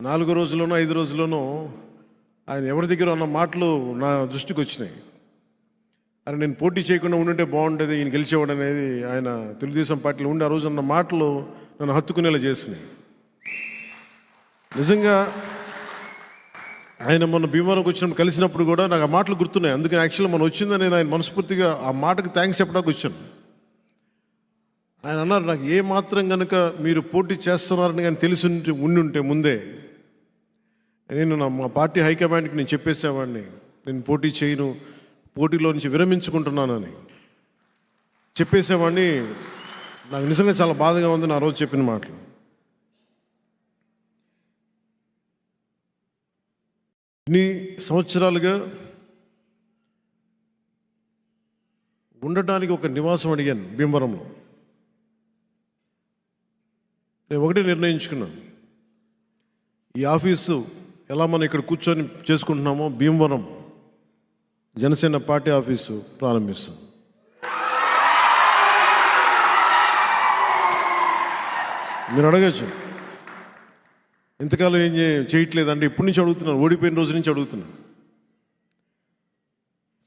నాలుగో రోజుల్లోనూ ఐదు రోజుల్లోనూ ఆయన ఎవరి దగ్గర ఉన్న మాటలు నా దృష్టికి వచ్చినాయి. అరే నేను పోటీ చేయకుండా ఉండుంటే బాగుండేది ఈయన గెలిచేవాడు అనేది ఆయన తెలుగుదేశం పార్టీలో ఉండి ఆ రోజు అన్న మాటలు నన్ను హత్తుకునేలా చేసినాయి. నిజంగా ఆయన మొన్న భీమవరంకి వచ్చినప్పుడు కలిసినప్పుడు కూడా నాకు ఆ మాటలు గుర్తున్నాయి. అందుకని యాక్చువల్గా మనం వచ్చిందని నేను ఆయన మనస్ఫూర్తిగా ఆ మాటకి థ్యాంక్స్ చెప్పడానికి వచ్చాను. ఆయన అన్నారు నాకు ఏ మాత్రం కనుక మీరు పోటీ చేస్తున్నారని కానీ తెలిసి ఉంటే ఉండుంటే ముందే నేను నా మా పార్టీ హైకమాండ్కి నేను చెప్పేసేవాడిని. నేను పోటీ చేయను పోటీలో నుంచి విరమించుకుంటున్నానని చెప్పేసేవాడిని. నాకు నిజంగా చాలా బాధగా ఉంది నా రోజు చెప్పిన మాటలు. ఇన్ని సంవత్సరాలుగా ఉండటానికి ఒక నివాసం అడిగాను భీమవరంలో. నేను ఒకటి నిర్ణయించుకున్నాను. ఈ ఆఫీసు ఎలా మనం ఇక్కడ కూర్చొని చేసుకుంటున్నామో భీమవరం జనసేన పార్టీ ఆఫీసు ప్రారంభిస్తాం. మీరు అడగచ్చు. ఇంతకాలం ఏం చేయట్లేదండి. ఇప్పటి నుంచి అడుగుతున్నాను ఓడిపోయిన రోజు నుంచి అడుగుతున్నాను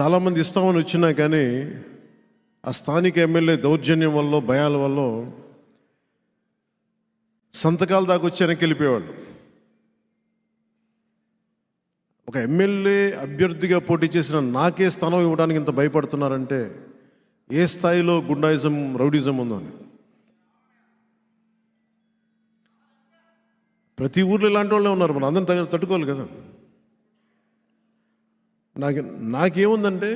చాలామంది ఇస్తామని వచ్చినా కానీ ఆ స్థానిక ఎమ్మెల్యే దౌర్జన్యం వల్ల భయాల వల్ల సంతకాల దాకా వచ్చి వెనక్కి వెళ్ళిపోయేవాళ్ళు. ఒక ఎమ్మెల్యే అభ్యర్థిగా పోటీ చేసిన నాకే స్థానం ఇవ్వడానికి ఇంత భయపడుతున్నారంటే ఏ స్థాయిలో గుండాయిజం రౌడిజం ఉందని ప్రతి ఊర్లో ఇలాంటి వాళ్ళే ఉన్నారు మనం అందరం తగ్గ తట్టుకోవాలి కదా. నాకు నాకేముందంటే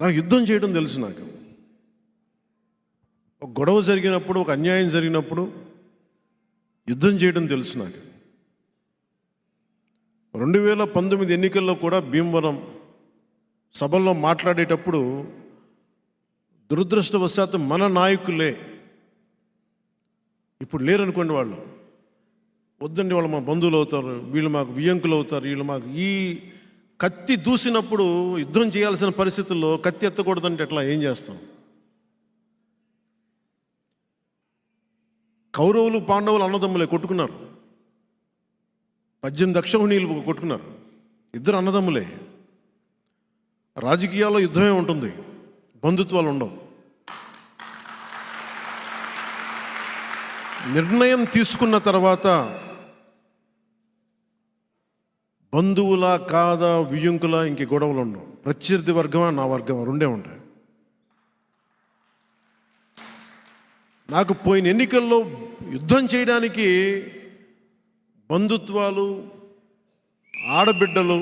నాకు యుద్ధం చేయడం తెలుసు నాకు. ఒక గొడవ జరిగినప్పుడు ఒక అన్యాయం జరిగినప్పుడు యుద్ధం చేయడం తెలుసు నాకు. రెండు వేల పంతొమ్మిది ఎన్నికల్లో కూడా భీమవరం సభల్లో మాట్లాడేటప్పుడు దురదృష్టవశాత్తు మన నాయకులే ఇప్పుడు లేరనుకోండి వాళ్ళు. వద్దండి వాళ్ళు మా బంధువులు అవుతారు వీళ్ళు మాకు వియంకులు అవుతారు వీళ్ళు మాకు ఈ కత్తి దూసినప్పుడు యుద్ధం చేయాల్సిన పరిస్థితుల్లో కత్తి ఎత్తకూడదంటే ఎట్లా? ఏం చేస్తాం? కౌరవులు పాండవులు అన్నదమ్ములే కొట్టుకున్నారు. పద్దెనిమిది దక్షహుణీలు కొట్టుకున్నారు. ఇద్దరు అన్నదమ్ములే. రాజకీయాల్లో యుద్ధమే ఉంటుంది. బంధుత్వాలు ఉండవు. నిర్ణయం తీసుకున్న తర్వాత బంధువులా కాదా వియ్యంకులా ఇంక గొడవలు ఉండవు. ప్రత్యర్థి వర్గమా నా వర్గమా రెండే ఉంటాయి. నాకు పోయిన ఎన్నికల్లో యుద్ధం చేయడానికి బంధుత్వాలు ఆడబిడ్డలు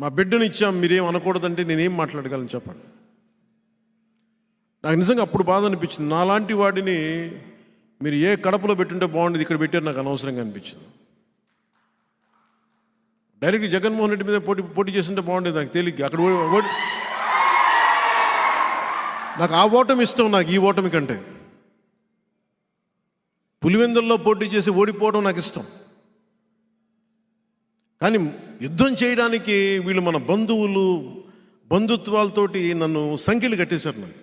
మా బిడ్డను ఇచ్చాం మీరేం అనకూడదంటే నేనేం మాట్లాడగలను చెప్పండి నాకు నిజంగా అప్పుడు బాధ అనిపించింది. నాలాంటి వాడిని మీరు ఏ కడపలో పెట్టుంటే బాగుండేది ఇక్కడ పెట్టారు నాకు అనవసరంగా అనిపించింది. డైరెక్ట్ జగన్మోహన్ రెడ్డి మీద పోటీ పోటీ చేస్తుంటే బాగుండేది నాకు తేలిగ్గా అక్కడ ఓడి నాకు ఆ ఓటమి ఇష్టం నాకు ఈ ఓటమి కంటే. పులివెందుల్లో పోటీ చేసి ఓడిపోవడం నాకు ఇష్టం. కానీ యుద్ధం చేయడానికి వీళ్ళు మన బంధువులు బంధుత్వాలతోటి నన్ను సంఖ్యలు కట్టేశారు నాకు.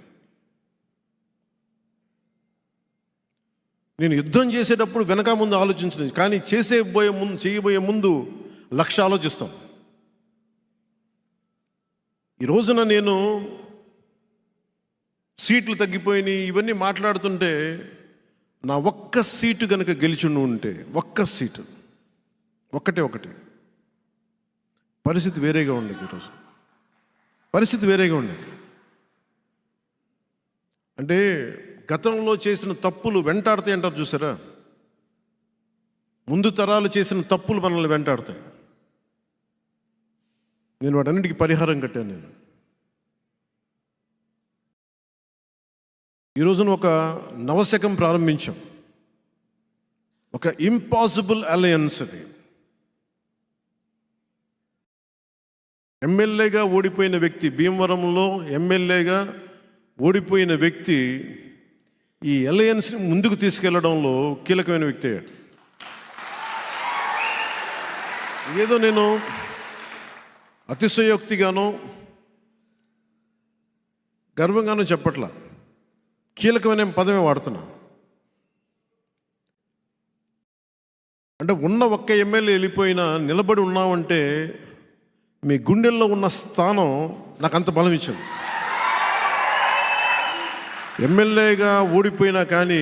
నేను యుద్ధం చేసేటప్పుడు వెనక ముందు ఆలోచించలేదు కానీ చేసే పోయే ముందు చేయబోయే ముందు లక్ష ఆలోచిస్తాం. ఈ రోజున నేను సీట్లు తగ్గిపోయినాయి ఇవన్నీ మాట్లాడుతుంటే నా ఒక్క సీటు కనుక గెలిచుండి ఉంటే ఒక్క సీటు ఒక్కటే ఒకటి. పరిస్థితి వేరేగా ఉండేది ఈరోజు పరిస్థితి వేరేగా ఉండేది. అంటే గతంలో చేసిన తప్పులు వెంటాడతాయి అంటారు చూసారా? ముందు తరాలు చేసిన తప్పులు మనల్ని వెంటాడతాయి. నేను వాటన్నిటికీ పరిహారం కట్టాను నేను. ఈ రోజున ఒక నవశకం ప్రారంభించాం. ఒక ఇంపాసిబుల్ అలయన్స్ అది. ఎమ్మెల్యేగా ఓడిపోయిన వ్యక్తి భీమవరంలో ఎమ్మెల్యేగా ఓడిపోయిన వ్యక్తి ఈ అలయన్స్ని ముందుకు తీసుకెళ్ళడంలో కీలకమైన వ్యక్తి అయ్యాడు. ఏదో నేను అతిశయోక్తిగానో గర్వంగానో చెప్పట్లా. కీలకమైన పదమే వాడుతున్నా. అంటే ఉన్న ఒక్క ఎమ్మెల్యే వెళ్ళిపోయినా నిలబడి ఉన్నామంటే మీ గుండెల్లో ఉన్న స్థానం నాకు అంత బలం ఇచ్చింది ఎమ్మెల్యేగా ఓడిపోయినా కానీ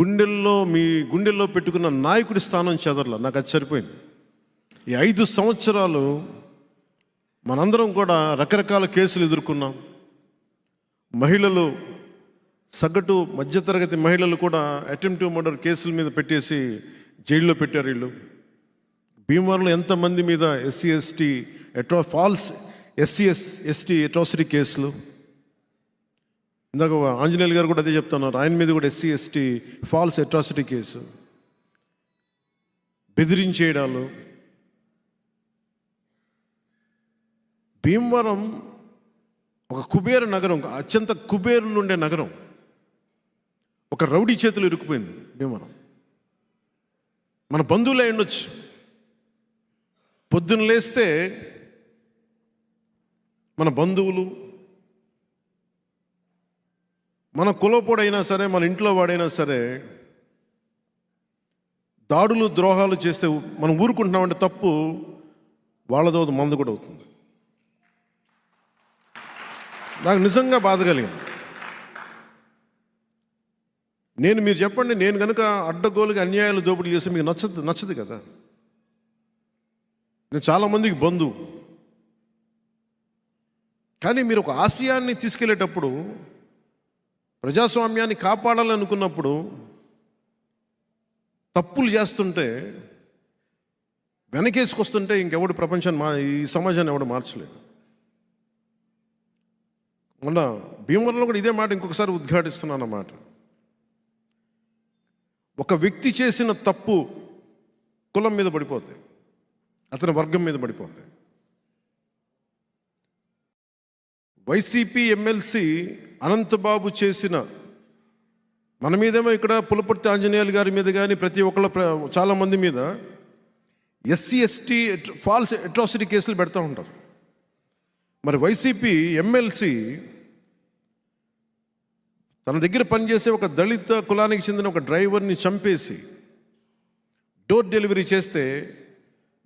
గుండెల్లో మీ గుండెల్లో పెట్టుకున్న నాయకుడి స్థానం చెదరల నాకు అది సరిపోయింది. ఈ ఐదు సంవత్సరాలు మనందరం కూడా రకరకాల కేసులు ఎదుర్కొన్నాం. మహిళలు సగటు మధ్యతరగతి మహిళలు కూడా అటెంప్టివ్ మర్డర్ కేసుల మీద పెట్టేసి జైల్లో పెట్టారు వీళ్ళు. భీమవరంలో ఎంతమంది మీద SC ST atro false SC S ST atrocity కేసులు? ఇందాక ఆంజనేయులు గారు కూడా అదే చెప్తున్నారు. ఆయన మీద కూడా SC ST false atrocity case. బెదిరించేయడాలు. Bhimavaram ఒక కుబేర నగరం అత్యంత కుబేరులు ఉండే నగరం. ఒక రౌడీ చేతులు ఇరుక్కుపోయింది మనం మన బంధువులే ఉండొచ్చు పొద్దున్న లేస్తే మన బంధువులు మన కులపోడైనా సరే మన ఇంట్లో వాడైనా సరే దాడులు ద్రోహాలు చేస్తే మనం ఊరుకుంటున్నామంటే తప్పు వాళ్ళతో మందు కూడా అవుతుంది. నాకు నిజంగా బాధ కలిగింది. నేను మీరు చెప్పండి నేను కనుక అడ్డగోలుగా అన్యాయాలు దోపిడీ చేస్తే మీకు నచ్చదు నచ్చదు కదా? నేను చాలామందికి బంధువు. కానీ మీరు ఒక ఆశయాన్ని తీసుకెళ్ళేటప్పుడు ప్రజాస్వామ్యాన్ని కాపాడాలనుకున్నప్పుడు తప్పులు చేస్తుంటే వెనకేసుకొస్తుంటే ఇంకెవడు ప్రపంచాన్ని మా ఈ సమాజాన్ని ఎవడు మార్చలేదు. మొన్న భీమవరంలో కూడా ఇదే మాట ఇంకొకసారి ఉద్ఘాటిస్తున్నాను అన్నమాట ఒక వ్యక్తి చేసిన తప్పు కులం మీద పడిపోద్ది అతని వర్గం మీద పడిపోద్ది వైసీపీ ఎమ్మెల్సీ అనంతబాబు చేసిన మన మీదేమో ఇక్కడ పులపర్తి ఆంజనేయులు గారి మీద కానీ ప్రతి ఒక్కళ్ళ చాలామంది చాలా మంది మీద ఎస్సీ ఎస్టీ ఫాల్స్ అట్రాసిటీ కేసులు పెడతా ఉంటారు. మరి వైసీపీ ఎమ్మెల్సీ తన దగ్గర పనిచేసే ఒక దళిత కులానికి చెందిన ఒక డ్రైవర్ని చంపేసి డోర్ డెలివరీ చేస్తే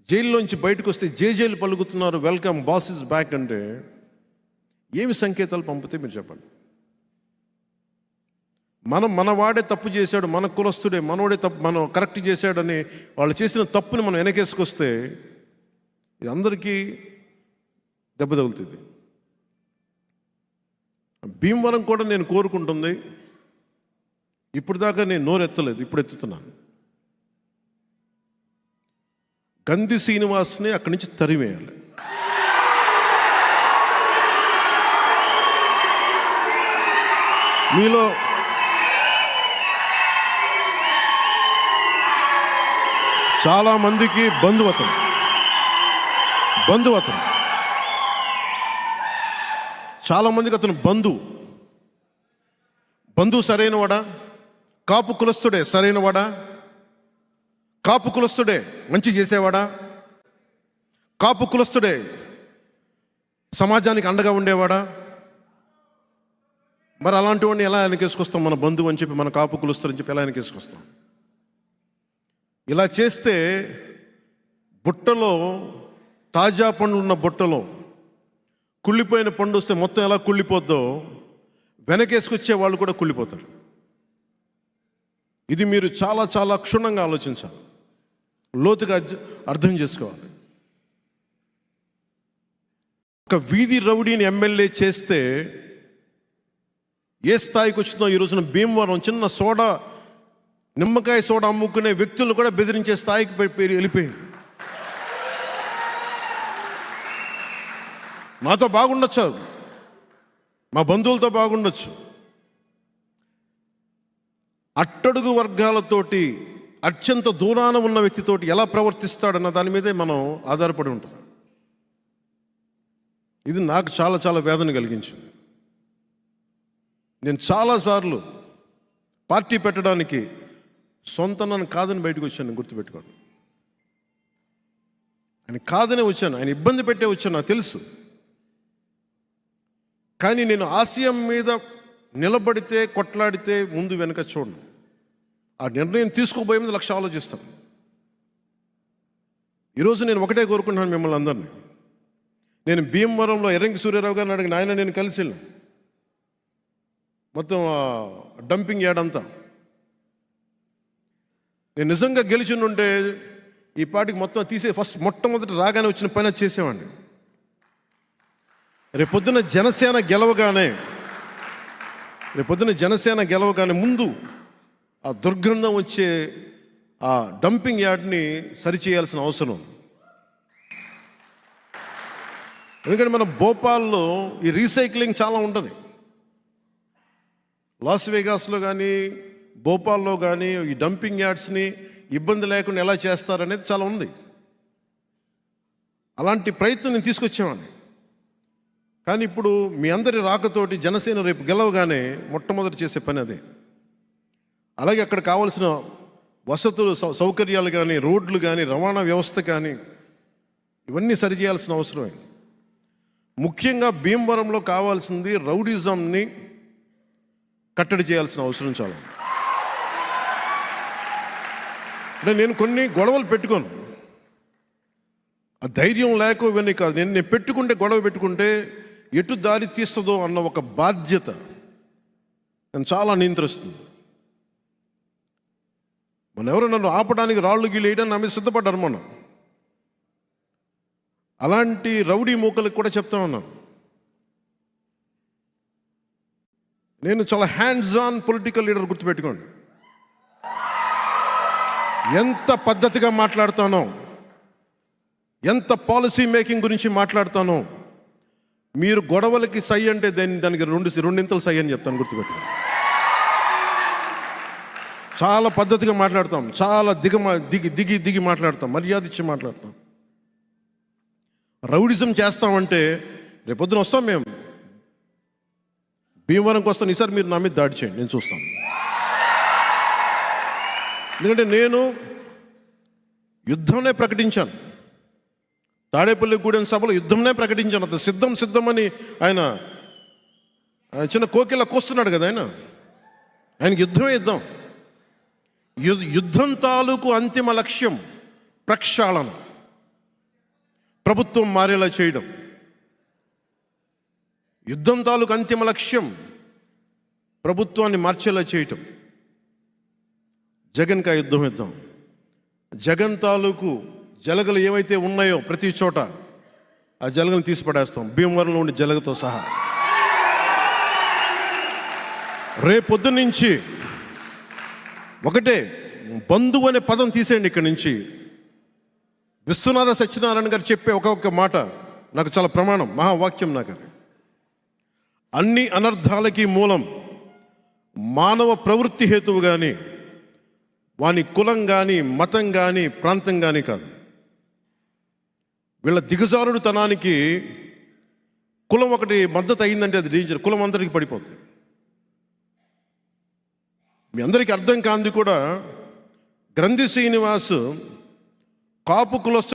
జైల్లోంచి బయటకు వస్తే జేజేలు పలుకుతున్నారు వెల్కమ్ బాస్ ఇస్ బ్యాక్ అంటే ఏమి సంకేతాలు పంపితే మీరు చెప్పండి. మనం మనవాడే తప్పు చేశాడు మన కులస్తుడే మనోడే తప్పు మనం కరెక్ట్ చేశాడని వాళ్ళు చేసిన తప్పుని మనం వెనకేసుకొస్తే ఇది అందరికీ దెబ్బ తగులుతుంది. భీమవరం కూడా నేను కోరుకుంటుంది. ఇప్పుడు దాకా నేను నోరెత్తలేదు ఇప్పుడు ఎత్తుతున్నాను గంది శ్రీనివాస్ని అక్కడి నుంచి తరివేయాలి మీలో చాలామందికి బంధువతం. బంధువతం. చాలా మందికి అతను బంధువు బంధువు సరైనవాడా? కాపు కులస్తుడే సరైనవాడా? కాపు కులస్తుడే మంచి చేసేవాడా? కాపు కులస్తుడే సమాజానికి అండగా ఉండేవాడా? మరి అలాంటి వాడిని ఎలా వెనకేసుకొస్తాం మన బంధువు అని చెప్పి మన కాపు కులుస్తారని చెప్పి ఎలా వెనకేసుకొస్తాం? ఇలా చేస్తే బుట్టలో తాజా పండ్లు ఉన్న బుట్టలో కుళ్ళిపోయిన పండు వస్తే మొత్తం ఎలా కుళ్ళిపోద్దో వెనకేసుకొచ్చే వాళ్ళు కూడా కుళ్ళిపోతారు. ఇది మీరు చాలా చాలా క్షుణ్ణంగా ఆలోచించాలి. లోతుగా అర్థం చేసుకోవాలి. ఒక వీధి రౌడీని ఎమ్మెల్యే చేస్తే ఏ స్థాయికి వచ్చిందో ఈ రోజున భీమవరం చిన్న సోడా నిమ్మకాయ సోడా అమ్ముకునే వ్యక్తులను కూడా బెదిరించే స్థాయికి వెళ్ళిపోయింది. మాతో బాగుండొచ్చు. మా బంధువులతో బాగుండొచ్చు. అట్టడుగు వర్గాలతోటి అత్యంత దూరాన ఉన్న వ్యక్తితోటి ఎలా ప్రవర్తిస్తాడన్న దాని మీదే మనం ఆధారపడి ఉంటుంది ఇది నాకు చాలా చాలా వేదన కలిగించింది. నేను చాలాసార్లు పార్టీ పెట్టడానికి సొంత నన్ను కాదని బయటకు వచ్చాను గుర్తుపెట్టుకోండి ఆయన కాదనే వచ్చాను ఆయన ఇబ్బంది పెట్టే వచ్చాను నాకు తెలుసు. కానీ నేను ఆశయం మీద నిలబడితే కొట్లాడితే ముందు వెనక చూడను. ఆ నిర్ణయం తీసుకోబోయే మీద లక్ష ఆలోచిస్తాను. ఈరోజు నేను ఒకటే కోరుకుంటున్నాను మిమ్మల్ని అందరినీ. నేను భీమవరంలో ఎర్రంగి సూర్యారావు గారిని అడిగిన ఆయన నేను కలిసి వెళ్ళాను. మొత్తం డంపింగ్ యార్డ్ అంతా. నేను నిజంగా గెలిచిండుంటే ఈ పాటికి మొత్తం తీసే ఫస్ట్ మొట్టమొదటి రాగానే వచ్చిన పని చేసేవాడిని. రేపొద్దున జనసేన గెలవగానే రేపొద్దున జనసేన గెలవగానే ముందు ఆ దుర్గంధం వచ్చే ఆ డంపింగ్ యార్డ్ని సరిచేయాల్సిన అవసరం ఎందుకంటే మన భోపాల్లో ఈ రీసైక్లింగ్ చాలా ఉంటుంది. లాస్ వేగాస్లో కానీ భోపాల్లో కానీ ఈ డంపింగ్ యార్డ్స్ని ఇబ్బంది లేకుండా ఎలా చేస్తారనేది చాలా ఉంది. అలాంటి ప్రయత్నం నేను తీసుకొచ్చేవాడిని. కానీ ఇప్పుడు మీ అందరి రాకతోటి జనసేన రేపు గెలవగానే మొట్టమొదటి చేసే పని అదే. అలాగే అక్కడ కావాల్సిన వసతులు సౌ- సౌకర్యాలు కానీ రోడ్లు కానీ రవాణా వ్యవస్థ కానీ ఇవన్నీ సరిచేయాల్సిన అవసరమే. ముఖ్యంగా భీమవరంలో కావాల్సింది రౌడిజంని కట్టడి చేయాల్సిన అవసరం చాలా. అంటే నేను కొన్ని గొడవలు పెట్టుకోను. ఆ ధైర్యం లేక ఇవన్నీ కాదు. నేను నేను పెట్టుకుంటే గొడవ పెట్టుకుంటే ఎటు దారి తీస్తుందో అన్న ఒక బాధ్యత నన్ను చాలా నియంత్రిస్తుంది. మన ఎవరు నన్ను ఆపడానికి రాళ్ళు గీలేయడం నా మీద సిద్ధపడ్డారు మనం అలాంటి రౌడీ మూకలకు కూడా చెప్తా ఉన్నాను. నేను చాలా హ్యాండ్స్ ఆన్ పొలిటికల్ లీడర్ గుర్తుపెట్టుకోండి. ఎంత పద్ధతిగా మాట్లాడతానో ఎంత పాలసీ మేకింగ్ గురించి మాట్లాడతానో మీరు గొడవలకి సై అంటే దాన్ని దానికి రెండు రెండింతలు సై అని చెప్తాను గుర్తుపెట్టుకోండి చాలా పద్ధతిగా మాట్లాడతాం చాలా దిగ దిగి దిగి దిగి మాట్లాడతాం మర్యాద ఇచ్చి మాట్లాడతాం. రౌడిజం చేస్తామంటే రేపొద్దున వస్తాం మేము. భీమవరంకి వస్తాను ఈసారి మీరు నా మీద దాడి చేయండి నేను చూస్తాను. ఎందుకంటే నేను యుద్ధంనే ప్రకటించాను. తాడేపల్లి గూడెం సభలో యుద్ధంనే ప్రకటించాను అతను. సిద్ధం సిద్ధమని ఆయన చిన్న కోకిల కోస్తున్నాడు కదా ఆయన. ఆయనకి యుద్ధమే యుద్ధం. యు- యుద్ధం తాలూకు అంతిమ లక్ష్యం ప్రక్షాళన. ప్రభుత్వం మారేలా చేయడం. యుద్ధం తాలూకు అంతిమ లక్ష్యం ప్రభుత్వాన్ని మార్చేలా చేయటం. జగన్కి ఆ యుద్ధం యుద్ధం. జగన్ తాలూకు జలగలు ఏవైతే ఉన్నాయో ప్రతి చోట ఆ జలగలను తీసి పడేస్తాం భీమవరంలో ఉండే జలగతో సహా. రేపొద్దు నుంచి ఒకటే బంధువు అనే పదం తీసేయండి ఇక్కడి నుంచి. విశ్వనాథ సత్యనారాయణ గారు చెప్పే ఒక్కొక్క మాట నాకు చాలా ప్రమాణం మహావాక్యం నాకు అది. అన్ని అనర్థాలకి మూలం మానవ ప్రవృత్తి హేతువు కానీ వాని కులం కానీ మతం కానీ ప్రాంతం కానీ కాదు. వీళ్ళ దిగజారుడుతనానికి కులం ఒకటి మద్దతు అయిందంటే అది డేంజర్ కులం అందరికీ పడిపోతుంది మీ అందరికీ అర్థం కాంది కూడా గ్రంథి శ్రీనివాసు కాపు కులస్తు